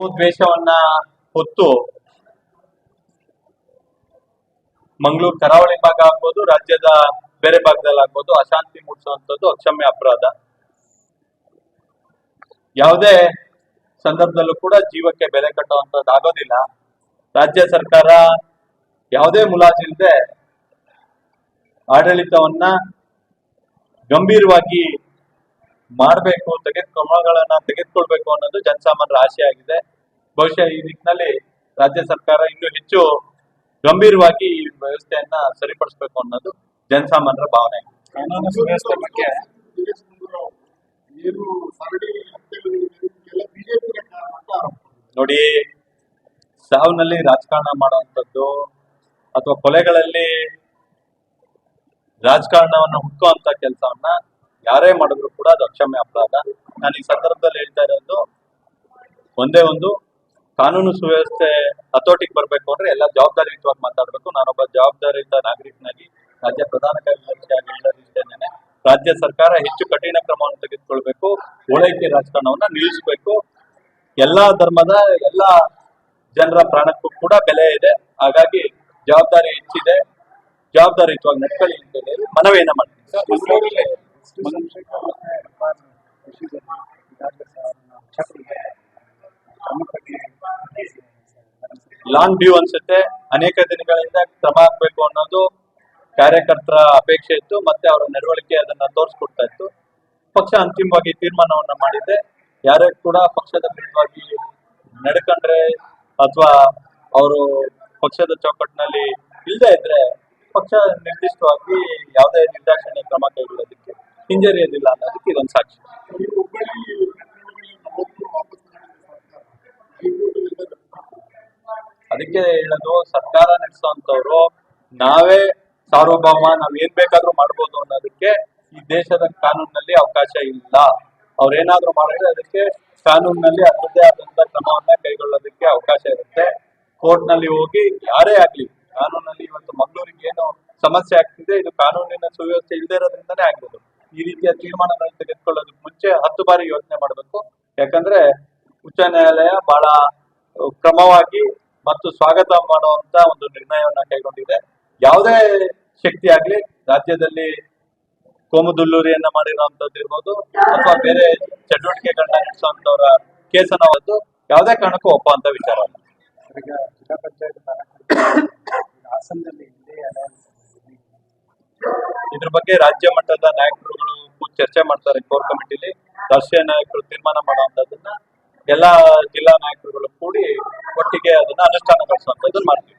ದ್ವೇಷವನ್ನ ಹೊತ್ತು ಮಂಗಳೂರು, ಕರಾವಳಿ ಭಾಗ ಆಗ್ಬೋದು, ರಾಜ್ಯದ ಬೇರೆ ಭಾಗದಲ್ಲಿ ಆಗ್ಬೋದು, ಅಶಾಂತಿ ಮೂಡಿಸುವಂತದ್ದು ಅಕ್ಷಮ್ಯ ಅಪರಾಧ. ಯಾವುದೇ ಸಂದರ್ಭದಲ್ಲೂ ಕೂಡ ಜೀವಕ್ಕೆ ಬೆಲೆ ಕಟ್ಟುವಂತದ್ದು ಆಗೋದಿಲ್ಲ. ರಾಜ್ಯ ಸರ್ಕಾರ ಯಾವುದೇ ಮುಲಾಜಿಲ್ಲದೆ ಆಡಳಿತವನ್ನ ಗಂಭೀರವಾಗಿ ಮಾಡಬೇಕು ತೆಗೆದು ಕ್ರಮಗಳನ್ನ ತೆಗೆದುಕೊಳ್ಬೇಕು ಅನ್ನೋದು ಜನಸಾಮಾನ್ಯರ ಆಶೆ ಬಹುಶಃ ಈ ನಿಟ್ಟಿನಲ್ಲಿ ರಾಜ್ಯ ಸರ್ಕಾರ ಇನ್ನೂ ಹೆಚ್ಚು ಗಂಭೀರವಾಗಿ ಈ ವ್ಯವಸ್ಥೆಯನ್ನ ಸರಿಪಡಿಸಬೇಕು ಅನ್ನೋದು ಜನಸಾಮಾನ್ಯರ ಭಾವನೆ. ಆಗಿದೆ. ಕಾನೂನು ಸುವ್ಯವಸ್ಥೆ ಬಗ್ಗೆ ನೋಡಿ ಸಾವಿನಲ್ಲಿ ರಾಜಕಾರಣ ಮಾಡುವಂಥದ್ದು ಅಥವಾ ಕೊಲೆಗಳಲ್ಲಿ ರಾಜಕಾರಣವನ್ನು ಹುಟ್ಟುವಂತ ಕೆಲಸವನ್ನ ಯಾರೇ ಮಾಡಿದ್ರು ಕೂಡ ಅದು ಅಕ್ಷಮ್ಯ ಅಪರಾಧ. ನಾನು ಈ ಸಂದರ್ಭದಲ್ಲಿ ಹೇಳ್ತಾ ಇರೋದು ಒಂದೇ ಒಂದು ಕಾನೂನು ಸುವ್ಯವಸ್ಥೆ ಹತೋಟಿಗೆ ಬರ್ಬೇಕು ಅಂದ್ರೆ ಎಲ್ಲ ಜವಾಬ್ದಾರಿಯುತವಾಗಿ ಮಾತಾಡ್ಬೇಕು. ನಾನೊಬ್ಬ ಜವಾಬ್ದಾರಿಯುತ ನಾಗರಿಕನಾಗಿ ರಾಜ್ಯ ಪ್ರಧಾನ ಕಾರ್ಯದರ್ಶಿಯಾಗಿ ಹೇಳೋದಿಷ್ಟೇನೆ ರಾಜ್ಯ ಸರ್ಕಾರ ಹೆಚ್ಚು ಕಠಿಣ ಕ್ರಮವನ್ನು ತೆಗೆದುಕೊಳ್ಬೇಕು. ಓಲೈಕೆ ರಾಜಕಾರಣವನ್ನ ನಿಲ್ಲಿಸಬೇಕು. ಎಲ್ಲಾ ಧರ್ಮದ ಎಲ್ಲಾ ಜನರ ಪ್ರಾಣಕ್ಕೂ ಕೂಡ ಬೆಲೆ ಇದೆ. ಹಾಗಾಗಿ ಜವಾಬ್ದಾರಿ ಹೆಚ್ಚಿದೆ. ಜವಾಬ್ದಾರಿಯುತವಾಗಿ ನಡ್ಕೊಳ್ಳಿ ಅಂತ ಹೇಳಿ ಮನವಿಯನ್ನ ಮಾಡ್ತೀನಿ. ಲಾಂಗ್ ಡ್ಯೂ ಅನ್ಸುತ್ತೆ. ಅನೇಕ ದಿನಗಳಿಂದ ಕ್ರಮ ಆಗ್ಬೇಕು ಅನ್ನೋದು ಕಾರ್ಯಕರ್ತರ ಅಪೇಕ್ಷೆ ಇತ್ತು, ಮತ್ತೆ ಅವರ ನಡವಳಿಕೆ ಅದನ್ನ ತೋರಿಸ್ಕೊಡ್ತಾ ಇತ್ತು. ಪಕ್ಷ ಅಂತಿಮವಾಗಿ ತೀರ್ಮಾನವನ್ನ ಮಾಡಿದೆ. ಯಾರೇ ಕೂಡ ಪಕ್ಷದ ವಿರುದ್ಧವಾಗಿ ನಡ್ಕೊಂಡ್ರೆ ಅಥವಾ ಅವರು ಪಕ್ಷದ ಚೌಕಟ್ಟಿನಲ್ಲಿ ಇಲ್ಲದೆ ಇದ್ರೆ ಪಕ್ಷ ನಿರ್ದಿಷ್ಟವಾಗಿ ಯಾವುದೇ ನಿರ್ದಾಕ್ಷಿಣ್ಯ ಕ್ರಮ ಕೈಗೊಳ್ಳೋದಕ್ಕೆ ಹಿಂಜರಿಯೋದಿಲ್ಲ ಅನ್ನೋದಕ್ಕೆ ಇದೊಂದು ಸಾಕ್ಷಿ. ಅದಕ್ಕೆ ಹೇಳೋದು, ಸರ್ಕಾರ ನಡೆಸುವಂತವ್ರು ನಾವೇ ಸಾರ್ವಭೌಮ, ನಾವ್ ಏನ್ ಬೇಕಾದ್ರೂ ಮಾಡ್ಬೋದು ಅನ್ನೋದಕ್ಕೆ ಈ ದೇಶದ ಕಾನೂನಿನಲ್ಲಿ ಅವಕಾಶ ಇಲ್ಲ. ಅವ್ರೇನಾದ್ರೂ ಮಾಡಿದ್ರೆ ಅದಕ್ಕೆ ಕಾನೂನಿನಲ್ಲಿ ಅದರದ್ದೇ ಆದಂತ ಕ್ರಮವನ್ನ ಕೈಗೊಳ್ಳೋದಕ್ಕೆ ಅವಕಾಶ ಇರುತ್ತೆ. ಕೋರ್ಟ್ನಲ್ಲಿ ಹೋಗಿ ಯಾರೇ ಆಗ್ಲಿ, ಕಾನೂನಲ್ಲಿ ಇವತ್ತು ಮಂಗಳೂರಿಗೆ ಏನು ಸಮಸ್ಯೆ ಆಗ್ತಿದೆ, ಇದು ಕಾನೂನಿನ ಸುವ್ಯವಸ್ಥೆ ಇಲ್ಲದೆ ಇರೋದ್ರಿಂದಾನೇ ಆಗ್ಬೋದು. ಈ ರೀತಿಯ ತೀರ್ಮಾನಗಳನ್ನು ತೆಗೆದುಕೊಳ್ಳೋದಕ್ಕೆ ಮುಂಚೆ ಹತ್ತು ಬಾರಿ ಯೋಚನೆ ಮಾಡಬೇಕು. ಯಾಕಂದ್ರೆ ಉಚ್ಚ ನ್ಯಾಯಾಲಯ ಬಹಳ ಕ್ರಮವಾಗಿ ಮತ್ತು ಸ್ವಾಗತ ಮಾಡುವಂತ ಒಂದು ನಿರ್ಣಯವನ್ನ ಕೈಗೊಂಡಿದೆ. ಯಾವುದೇ ಶಕ್ತಿ ಆಗ್ಲಿ ರಾಜ್ಯದಲ್ಲಿ ಕೋಮುದುಲ್ಲೂರಿಯನ್ನ ಮಾಡಿರುವಂತದ್ದು ಇರ್ಬೋದು ಅಥವಾ ಬೇರೆ ಚಟುವಟಿಕೆಗಳನ್ನ ನಡೆಸುವಂತವರ ಕೇಸನ್ನ ಒಂದು ಯಾವುದೇ ಕಾರಣಕ್ಕೂ ಒಪ್ಪುವಂತ ವಿಚಾರ ಅಲ್ಲ. ಈಗ ಜಿಲ್ಲಾ ಪಂಚಾಯತ್ ಹಾಸನದಲ್ಲಿ ಇದ್ರ ಬಗ್ಗೆ ರಾಜ್ಯ ಮಟ್ಟದ ನಾಯಕರುಗಳು ಚರ್ಚೆ ಮಾಡ್ತಾರೆ ಕೋರ್ ಕಮಿಟಿಲಿ. ರಾಷ್ಟ್ರೀಯ ನಾಯಕರು ತೀರ್ಮಾನ ಮಾಡುವಂತದನ್ನ ಎಲ್ಲಾ ಜಿಲ್ಲಾ ನಾಯಕರುಗಳು ಕೂಡಿ ಒಟ್ಟಿಗೆ ಅದನ್ನ ಅನುಷ್ಠಾನಗೊಳಿಸುವಂತದ್ದನ್ನ ಮಾಡ್ತೀವಿ.